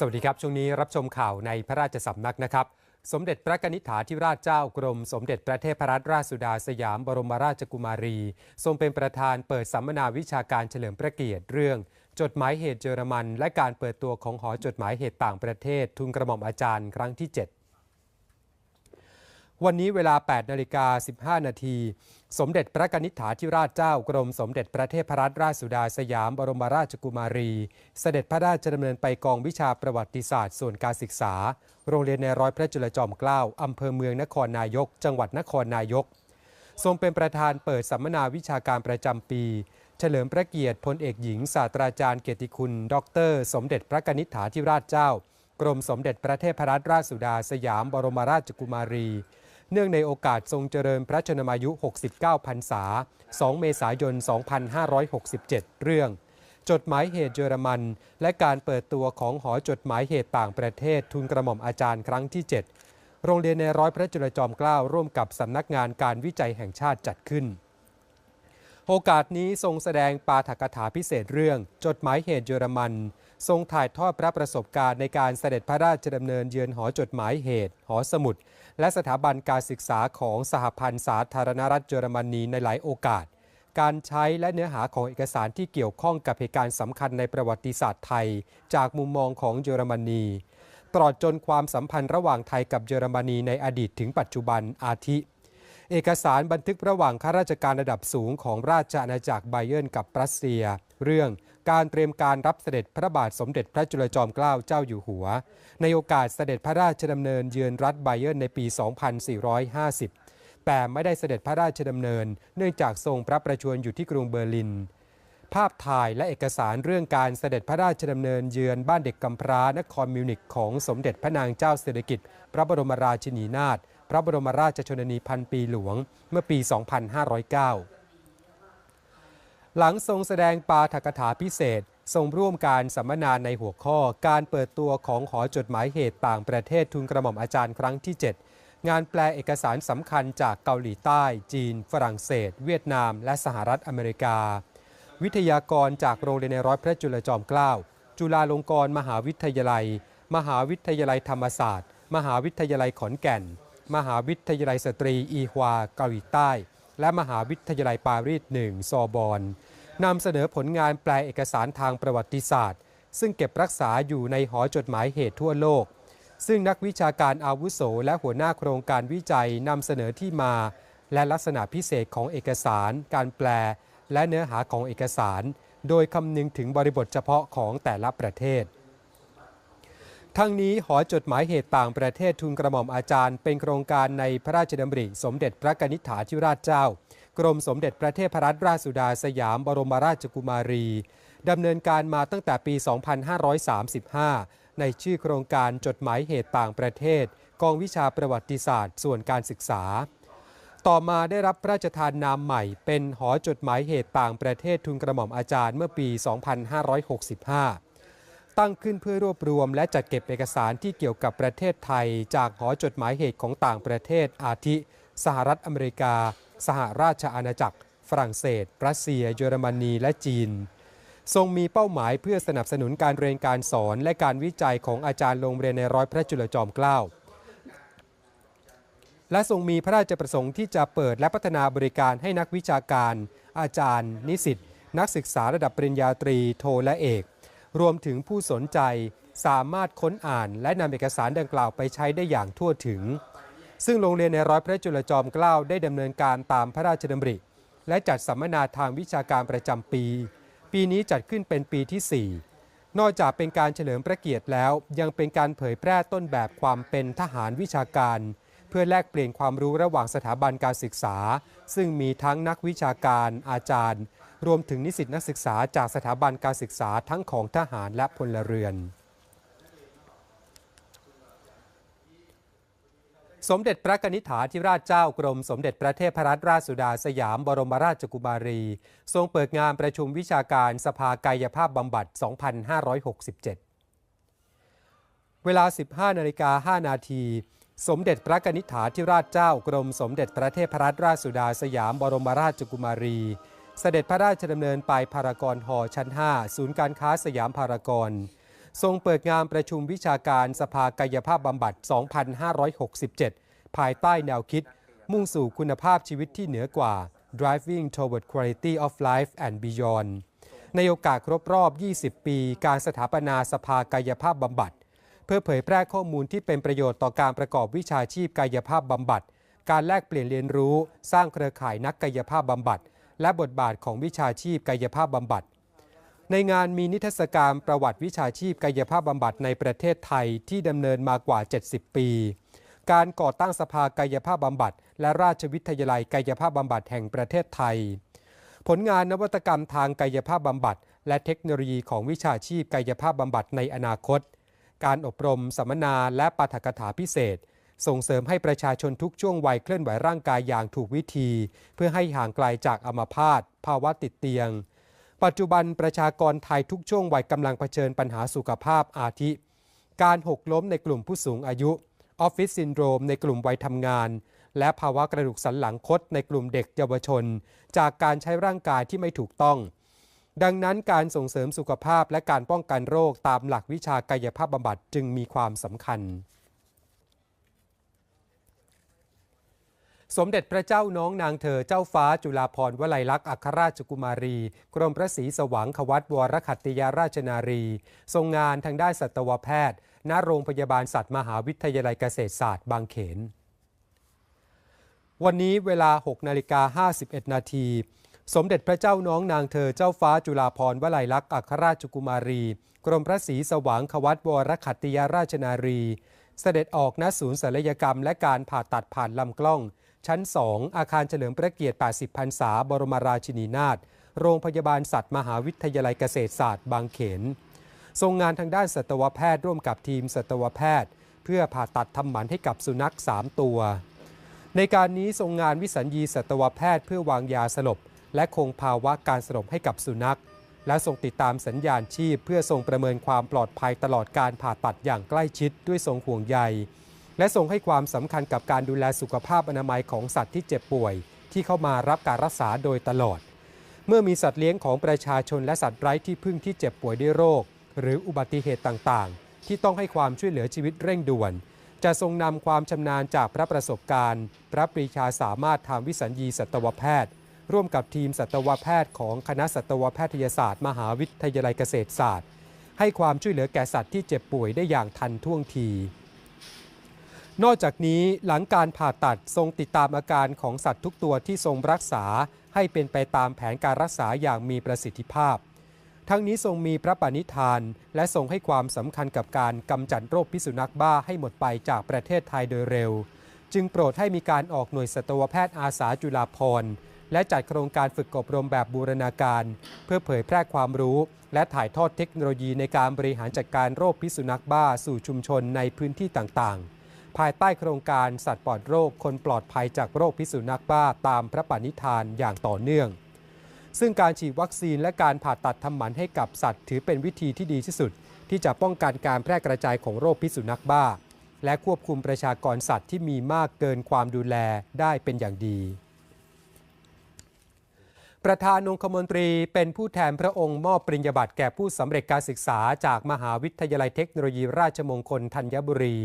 สวัสดีครับ ช่วงนี้รับชมข่าวในพระราชสำนักนะครับ สมเด็จพระนิธิถาธิราชเจ้ากรม สมเด็จพระเทพรัตนราชสุดาสยามบรมราชกุมารี ทรงเป็นประธานเปิดสัมมนาวิชาการเฉลิมพระเกียรติเรื่อง จดหมายเหตุเยอรมัน และการเปิดตัวของหอจดหมายเหตุต่างประเทศ ทุนกระหม่อมอาจารย์ครั้งที่ 7 วันนี้เวลา 8 นาฬิกา 15 นาที สมเด็จพระนิษฐาธิราชเจ้ากรมสมเด็จพระเทพรัตนราชสุดาสยามบรมราชกุมารี เสด็จพระราชดำเนินไปกองวิชาประวัติศาสตร์ ส่วนการศึกษา โรงเรียนในร้อยพระจุลจอมเกล้าอำเภอเมืองนครนายก จังหวัดนครนายก ทรงเป็นประธานเปิดสัมมนาวิชาการประจำปี เฉลิมพระเกียรติพลเอกหญิงศาสตราจารย์เกียรติคุณ ดร สมเด็จพระนิษฐาธิราชเจ้า กรมสมเด็จพระเทพรัตนราชสุดาสยามบรมราชกุมารี เนื่องในโอกาสทรงเจริญพระชนมายุ 69 พรรษา 2 เมษายน 2567 เรื่อง จดหมายเหตุเยอรมัน และการเปิดตัวของหอจดหมายเหตุต่างประเทศทุนกระหม่อมอาจารย์ครั้งที่ 7 โรงเรียนในร้อยพระจุลจอมเกล้าร่วมกับสำนักงานการวิจัยแห่งชาติจัดขึ้น โอกาสนี้ทรงแสดงปาฐกถาพิเศษเรื่อง จดหมายเหตุเยอรมัน ทรงถ่ายทอดพระประสบการณ์ในการเสด็จพระราชดำเนินเยือนหอจดหมายเหตุ หอสมุด และสถาบันการศึกษาของสหพันธ์สาธารณรัฐเยอรมนีในหลายโอกาส การใช้และเนื้อหาของเอกสารที่เกี่ยวข้องกับเหตุการณ์สำคัญในประวัติศาสตร์ไทย จากมุมมองของเยอรมนีตลอดจนความสัมพันธ์ระหว่างไทยกับเยอรมนีในอดีตถึงปัจจุบันอาทิ เอกสารบันทึกระหว่างข้าราชการระดับสูงของราชอาณาจักรไบเยร์นกับรัสเซีย เรื่อง การเตรียมการรับเสด็จพระบาทสมเด็จพระจุลจอมเกล้าเจ้าอยู่หัว ในโอกาสเสด็จพระราชดำเนินเยือนรัฐไบเยร์ในปี 2450 แต่ไม่ได้เสด็จพระราชดำเนิน เนื่องจากทรงพระประชวรอยู่ที่กรุงเบอร์ลิน ภาพถ่ายและเอกสารเรื่องการเสด็จพระราชดำเนินเยือนบ้านเด็กกำพร้านครมิวนิกของสมเด็จพระนางเจ้าเศรษฐกิจพระบรมราชินีนาถพระบรมราชชนนีพันปีหลวงเมื่อปี 2509 หลังทรงแสดงปาฐกถาพิเศษ ทรงร่วมการสัมมนาในหัวข้อ การเปิดตัวของหอจดหมายเหตุต่างประเทศทุนกระหม่อมอาจารย์ครั้งที่ 7 งานแปลเอกสารสำคัญจากเกาหลีใต้ จีน ฝรั่งเศส เวียดนาม และสหรัฐอเมริกา วิทยากรจากโรงเรียนในร้อยพระจุลจอมเกล้าจุฬาลงกรณ์มหาวิทยาลัย มหาวิทยาลัยธรรมศาสตร์ มหาวิทยาลัยขอนแก่น มหาวิทยาลัยสตรีอีฮวาเกาหลีใต้ และมหาวิทยาลัยปารีสหนึ่งซอบอน นำเสนอผลงานแปลเอกสารทางประวัติศาสตร์ ซึ่งเก็บรักษาอยู่ในหอจดหมายเหตุทั่วโลก ซึ่งนักวิชาการอาวุโส และหัวหน้าโครงการวิจัยนำเสนอที่มา และลักษณะพิเศษของเอกสาร การแปล และเนื้อหาของเอกสาร โดยคำนึงถึงบริบทเฉพาะของแต่ละประเทศทั้งนี้หอจดหมายเหตุต่างประเทศทุนกระหม่อมอาจารย์ เป็นโครงการในพระราชดำริสมเด็จพระนิษฐาธิราชเจ้า กรมสมเด็จพระเทพรัตนราชสุดาสยามบรมราชกุมารีดำเนินการมาตั้งแต่ปี 2535 ในชื่อโครงการจดหมายเหตุต่างประเทศ กองวิชาประวัติศาสตร์ ส่วนการศึกษา ต่อมาได้รับพระราชทานนามใหม่ เป็นหอจดหมายเหตุต่างประเทศทุนกระหม่อมอาจารย์เมื่อปี 2565 ตั้งขึ้นเพื่อรวบรวมและจัดเก็บเอกสารที่เกี่ยวกับประเทศไทย จากหอจดหมายเหตุของต่างประเทศอาทิ สหรัฐอเมริกา สหราชอาณาจักร ฝรั่งเศส รัสเซีย เยอรมนี และจีน ทรงมีเป้าหมายเพื่อสนับสนุนการเรียนการสอนและการวิจัยของอาจารย์โรงเรียนในร้อยพระจุลจอมเกล้าและทรงมีพระราชประสงค์ที่จะเปิดและพัฒนาบริการให้นักวิชาการ อาจารย์ นิสิตนักศึกษาระดับปริญญาตรีโทและเอก รวมถึงผู้สนใจสามารถค้นอ่านและนำเอกสารดังกล่าวไปใช้ได้อย่างทั่วถึง ซึ่งโรงเรียนในร้อยพระจุลจอมเกล้าได้ดำเนินการตามพระราชดำริ และจัดสัมมนาทางวิชาการประจำปี ปีนี้จัดขึ้นเป็นปีที่ 4 นอกจากเป็นการเฉลิมพระเกียรติแล้ว ยังเป็นการเผยแพร่ต้นแบบความเป็นทหารวิชาการ เพื่อแลกเปลี่ยนความรู้ระหว่างสถาบันการศึกษา ซึ่งมีทั้งนักวิชาการอาจารย์ รวมถึงนิสิตนักศึกษาจากสถาบันการศึกษาทั้งของทหารและพลเรือน สมเด็จพระนิษฐาธิราชเจ้ากรม สมเด็จพระเทพรัตนราชสุดาสยามบรมราชกุมารี ทรงเปิดงานประชุมวิชาการสภากายภาพบำบัด 2567 เวลา 15นาฬิกา5นาทีสมเด็จพระนิษฐาธิราชเจ้ากรม สมเด็จพระเทพรัตนราชสุดาสยามบรมราชกุมารี เสด็จพระราชดำเนินไปพารากอนหอชั้น 5 ศูนย์การค้าสยามพารากอน ทรงเปิดงานประชุมวิชาการสภากายภาพบำบัด 2567 ภายใต้แนวคิด มุ่งสู่คุณภาพชีวิตที่เหนือกว่า driving toward quality of life and beyond ในโอกาสครบรอบ 20 ปี การสถาปนาสภากายภาพบำบัด เพื่อเผยแพร่ข้อมูลที่เป็นประโยชน์ต่อการประกอบวิชาชีพกายภาพบำบัด การแลกเปลี่ยนเรียนรู้ สร้างเครือข่ายนักกายภาพบำบัด และบทบาทของวิชาชีพกายภาพบำบัด ในงานมีนิทรรศการประวัติวิชาชีพกายภาพบำบัดในประเทศไทยที่ดำเนินมากว่า 70 ปี การก่อตั้งสภากายภาพบำบัดและราชวิทยาลัยกายภาพบำบัดแห่งประเทศไทย ผลงานนวัตกรรมทางกายภาพบำบัดและเทคโนโลยีของวิชาชีพกายภาพบำบัดในอนาคต การอบรมสัมมนาและปาฐกถาพิเศษ ส่งเสริมให้ประชาชนทุกช่วงวัยเคลื่อนไหวร่างกายอย่างถูกวิธี เพื่อให้ห่างไกลจากอัมาพาตภาวะติดเตียง ปัจจุบันประชากรไทยทุกช่วงวัยกำลังเผชิญปัญหาสุขภาพอาทิ การหกล้มในกลุ่มผู้สูงอายุออฟฟิศซินโดรมในกลุ่มวัยทำงาน และภาวะกระดูกสันหลังคดในกลุ่มเด็กเยาวชน จากการใช้ร่างกายที่ไม่ถูกต้อง ดังนั้นการส่งเสริมสุขภาพและการป้องกันโรคตามหลักวิชากายภาพบำบัดจึงมีความสำคัญ สมเด็จพระเจ้าน้องนางเธอเจ้าฟ้าจุฬาภรณ์วลัยลักษณ์อัครราชกุมารี กรมพระศรีสว่างควัตวรขัตติยาราชนารี ทรงงานทางด้านสัตวแพทย์ ณ โรงพยาบาลสัตว์มหาวิทยาลัยเกษตรศาสตร์บางเขน วันนี้เวลา 6 นาฬิกา 51 นาทีสมเด็จพระเจ้าน้องนางเธอเจ้าฟ้าจุฬาภรณ์วลัยลักษณ์อัครราชกุมารี กรมพระศรีสว่างควัตวรขัตติยาราชนารี เสด็จออกณศูนย์ศัลยกรรมและการผ่าตัดผ่านลำกล้อง ชั้น 2 อาคารเฉลิมพระเกียรติ 80 พรรษา บรมราชินีนาถ โรงพยาบาลสัตว์มหาวิทยาลัยเกษตรศาสตร์บางเขน ทรงงานทางด้านสัตวแพทย์ร่วมกับทีมสัตวแพทย์ เพื่อผ่าตัดทำหมันให้กับสุนัข 3 ตัว ในการนี้ทรงงานวิสัญญีสัตวแพทย์เพื่อวางยาสลบ และคงภาวะการสลบให้กับสุนัข และทรงติดตามสัญญาณชีพ เพื่อทรงประเมินความปลอดภัยตลอดการผ่าตัดอย่างใกล้ชิดด้วยทรงห่วงใย และทรงให้ความสำคัญกับการดูแลสุขภาพอนามัยของสัตว์ที่เจ็บป่วย ที่เข้ามารับการรักษาโดยตลอด เมื่อมีสัตว์เลี้ยงของประชาชนและสัตว์ไร้ที่พึ่งที่เจ็บป่วยด้วยโรค หรืออุบัติเหตุต่างๆ ที่ต้องให้ความช่วยเหลือชีวิตเร่งด่วน จะทรงนำความชำนาญจากพระประสบการณ์ พระปรีชาสามารถทางวิสัญญีสัตวแพทย์ ร่วมกับทีมสัตวแพทย์ของคณะสัตวแพทยศาสตร์ มหาวิทยาลัยเกษตรศาสตร์ ให้ความช่วยเหลือแก่สัตว์ที่เจ็บป่วยได้อย่างทันท่วงที นอกจากนี้หลังการผ่าตัดทรงติดตามอาการของสัตว์ทุกตัวที่ทรงรักษาให้เป็นไปตามแผนการรักษาอย่างมีประสิทธิภาพ ทั้งนี้ทรงมีพระปณิธาน และทรงให้ความสำคัญกับการกำจัดโรคพิษสุนัขบ้าให้หมดไปจากประเทศไทยโดยเร็ว จึงโปรดให้มีการออกหน่วยสัตวแพทย์อาสาจุฬาภรณ์และจัดโครงการฝึกอบรมแบบบูรณาการ เพื่อเผยแพร่ความรู้ และถ่ายทอดเทคโนโลยีในการบริหารจัดการโรคพิษสุนัขบ้าสู่ชุมชนในพื้นที่ต่างๆ ภายใต้โครงการสัตว์ปลอดโรค คนปลอดภัยจากโรคพิษสุนัขบ้าตามพระปณิธานอย่างต่อเนื่อง ซึ่งการฉีดวัคซีนและการผ่าตัดทำหมันให้กับสัตว์ ถือเป็นวิธีที่ดีที่สุด ที่จะป้องกันการแพร่กระจายของโรคพิษสุนัขบ้า และควบคุมประชากรสัตว์ที่มีมากเกินความดูแลได้เป็นอย่างดี ประธานองคมนตรีเป็นผู้แทนพระองค์มอบปริญญาบัตรแก่ผู้สำเร็จการศึกษาจากมหาวิทยาลัยเทคโนโลยีราชมงคลธัญบุรี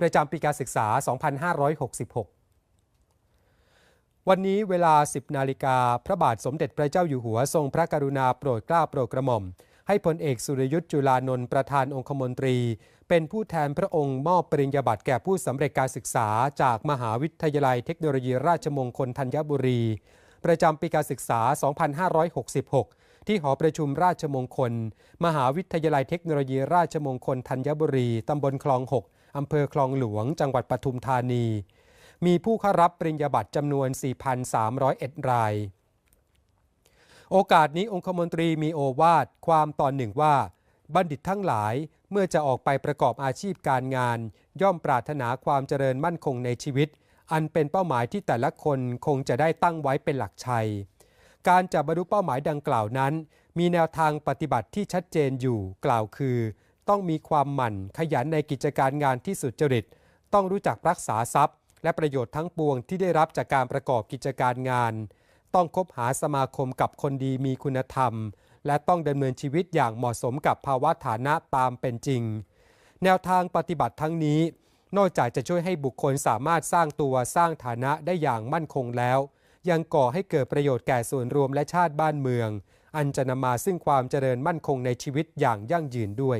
ประจำปีการศึกษา 2566 วันนี้เวลา 10 นาฬิกา พระบาทสมเด็จพระเจ้าอยู่หัวทรงพระกรุณาโปรดเกล้าโปรดกระหม่อม ให้พลเอกสุรยุทธ์จุลานนท์ประธานองคมนตรี เป็นผู้แทนพระองค์มอบปริญญาบัตรแก่ผู้สำเร็จการศึกษาจากมหาวิทยาลัยเทคโนโลยีราชมงคลธัญบุรี ประจำปีการศึกษา 2566 ที่หอประชุมราชมงคล มหาวิทยาลัยเทคโนโลยีราชมงคลธัญบุรี ตำบลคลอง 6 อำเภอคลองหลวง จังหวัดปทุมธานี มีผู้เข้ารับปริญญาบัตรจำนวน 4,301 ราย โอกาสนี้องคมนตรีมีโอวาทความตอนหนึ่งว่า บัณฑิตทั้งหลายเมื่อจะออกไปประกอบอาชีพการงาน ย่อมปรารถนาความเจริญมั่นคงในชีวิต อันเป็นเป้าหมายที่แต่ละคนคงจะได้ตั้งไว้เป็นหลักชัย การจะบรรลุเป้าหมายดังกล่าวนั้น มีแนวทางปฏิบัติที่ชัดเจนอยู่กล่าวคือ ต้องมีความหมั่นขยันในกิจการงานที่สุจริต ต้องรู้จักรักษาทรัพย์ และประโยชน์ทั้งปวงที่ได้รับจากการประกอบกิจการงาน ต้องคบหาสมาคมกับคนดีมีคุณธรรม และต้องดำเนินชีวิตอย่างเหมาะสมกับภาวะฐานะตามเป็นจริง แนวทางปฏิบัติทั้งนี้ นอกจากจะช่วยให้บุคคลสามารถสร้างตัวสร้างฐานะได้อย่างมั่นคงแล้ว ยังก่อให้เกิดประโยชน์แก่ส่วนรวมและชาติบ้านเมือง อันจะนำมาซึ่งความเจริญมั่นคงในชีวิตอย่างยั่งยืนด้วย